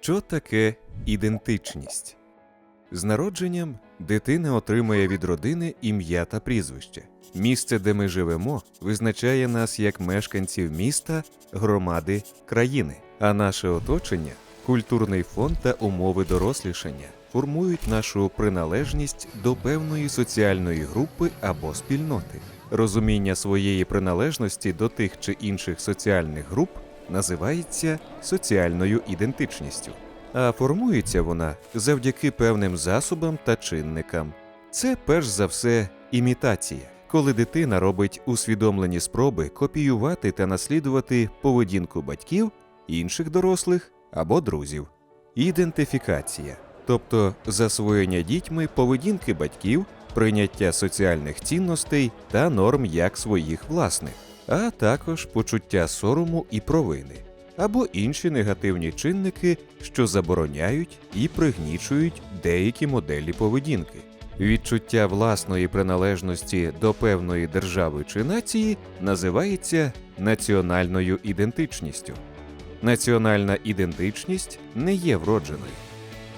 Що таке ідентичність? З народженням дитина отримує від родини ім'я та прізвище. Місце, де ми живемо, визначає нас як мешканців міста, громади, країни, а наше оточення, культурний фон та умови дорослішання формують нашу приналежність до певної соціальної групи або спільноти. Розуміння своєї приналежності до тих чи інших соціальних груп називається соціальною ідентичністю, а формується вона завдяки певним засобам та чинникам. Це перш за все імітація, коли дитина робить усвідомлені спроби копіювати та наслідувати поведінку батьків, інших дорослих або друзів. Ідентифікація, тобто засвоєння дітьми поведінки батьків, прийняття соціальних цінностей та норм як своїх власних, а також почуття сорому і провини, або інші негативні чинники, що забороняють і пригнічують деякі моделі поведінки. Відчуття власної приналежності до певної держави чи нації називається національною ідентичністю. Національна ідентичність не є вродженою.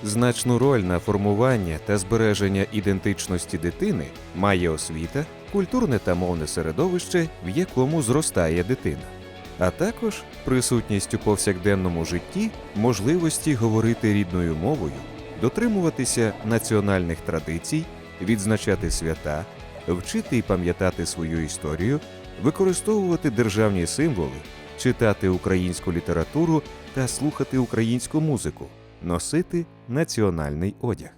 Значну роль на формування та збереження ідентичності дитини має освіта, культурне та мовне середовище, в якому зростає дитина, а також присутність у повсякденному житті можливості говорити рідною мовою, дотримуватися національних традицій, відзначати свята, вчити і пам'ятати свою історію, використовувати державні символи, читати українську літературу та слухати українську музику, носити національний одяг.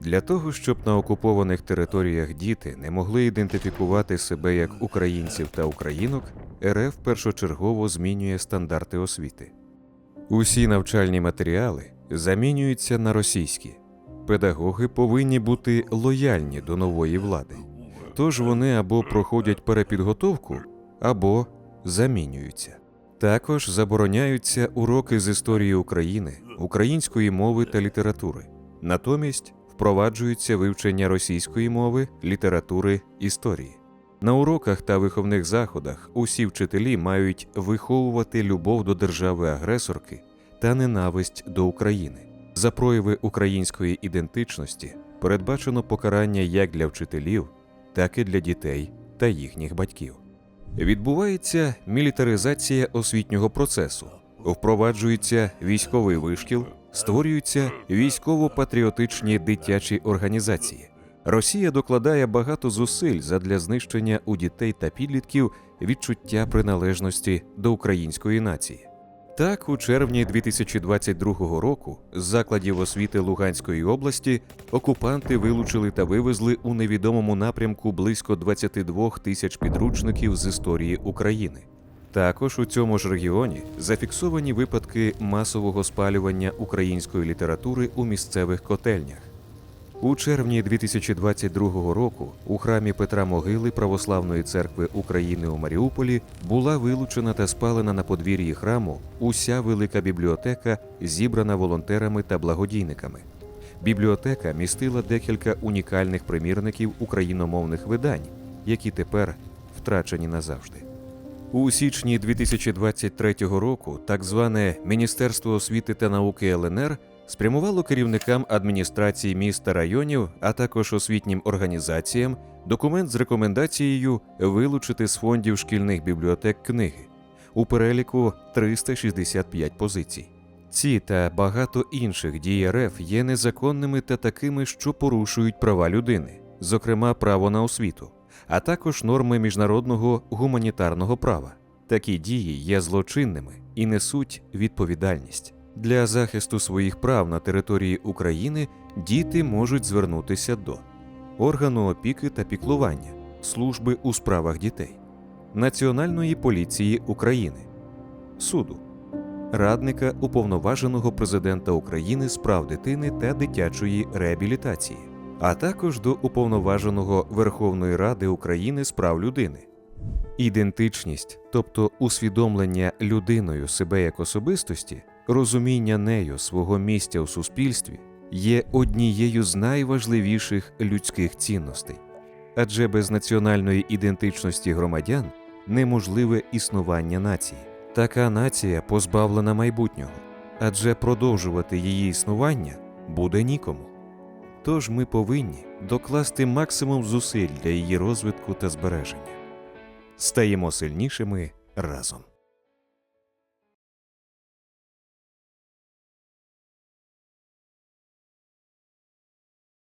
Для того, щоб на окупованих територіях діти не могли ідентифікувати себе як українців та українок, РФ першочергово змінює стандарти освіти. Усі навчальні матеріали замінюються на російські. Педагоги повинні бути лояльні до нової влади, тож вони або проходять перепідготовку, або замінюються. Також забороняються уроки з історії України, української мови та літератури. Натомість впроваджується вивчення російської мови, літератури, історії. На уроках та виховних заходах усі вчителі мають виховувати любов до держави-агресорки та ненависть до України. За прояви української ідентичності передбачено покарання як для вчителів, так і для дітей та їхніх батьків. Відбувається мілітаризація освітнього процесу, впроваджується військовий вишкіл, створюються військово-патріотичні дитячі організації. Росія докладає багато зусиль задля знищення у дітей та підлітків відчуття приналежності до української нації. Так, у червні 2022 року з закладів освіти Луганської області окупанти вилучили та вивезли у невідомому напрямку близько 22 тисяч підручників з історії України. Також у цьому ж регіоні зафіксовані випадки масового спалювання української літератури у місцевих котельнях. У червні 2022 року у храмі Петра Могили Православної церкви України у Маріуполі була вилучена та спалена на подвір'ї храму уся велика бібліотека, зібрана волонтерами та благодійниками. Бібліотека містила декілька унікальних примірників україномовних видань, які тепер втрачені назавжди. У січні 2023 року так зване Міністерство освіти та науки ЛНР спрямувало керівникам адміністрації міст та районів, а також освітнім організаціям документ з рекомендацією вилучити з фондів шкільних бібліотек книги у переліку 365 позицій. Ці та багато інших дій РФ є незаконними та такими, що порушують права людини, зокрема право на освіту, а також норми міжнародного гуманітарного права. Такі дії є злочинними і несуть відповідальність. Для захисту своїх прав на території України діти можуть звернутися до органу опіки та піклування, служби у справах дітей, Національної поліції України, суду, радника уповноваженого президента України з прав дитини та дитячої реабілітації, а також до уповноваженого Верховної Ради України з прав людини. Ідентичність, тобто усвідомлення людиною себе як особистості, розуміння нею свого місця у суспільстві є однією з найважливіших людських цінностей, адже без національної ідентичності громадян неможливе існування нації. Така нація позбавлена майбутнього, адже продовжувати її існування буде нікому. Тож ми повинні докласти максимум зусиль для її розвитку та збереження. Стаємо сильнішими разом.